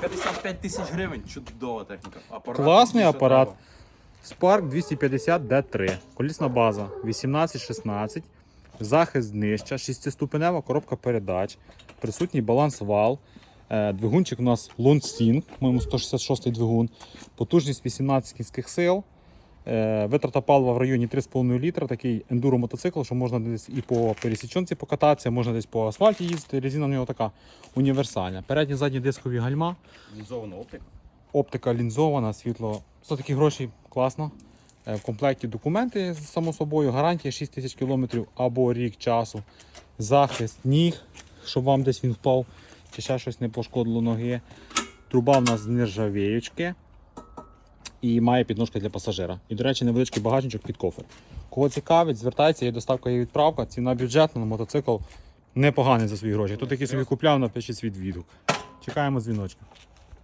55 тисяч гривень. Чудова техніка. Апарат Класний апарат. треба. Spark 250 D3. Колісна база 18-16. Захист нижча, 6-ступенева коробка передач, присутній баланс вал. Е, Двигунчик у нас Lonsing, по-моєму 166 двигун, потужність 18 кінських сил. Е, Витрата палива в районі 3,5 літра. Такий ендуро мотоцикл, що можна десь і по пересічонці покататися, можна десь по асфальті їздити. Резина в нього така універсальна. Передні задні дискові гальма. Лінзована оптика. Оптика лінзована, світло. За такі гроші класно. Е, В комплекті документи, само собою, гарантія 6 тисяч кілометрів або рік часу. Захист ніг, щоб вам десь він впав, чи ще щось не пошкодило ноги. Труба в нас з нержавіючки. І має підножки для пасажира. І, до речі, невеличкий багажничок під кофер. Кого цікавить, звертається, є доставка і відправка. Ціна бюджетна, на мотоцикл непоганий за свої гроші. Тут який собі купляв, напишіть свій відгук. Чекаємо дзвіночка.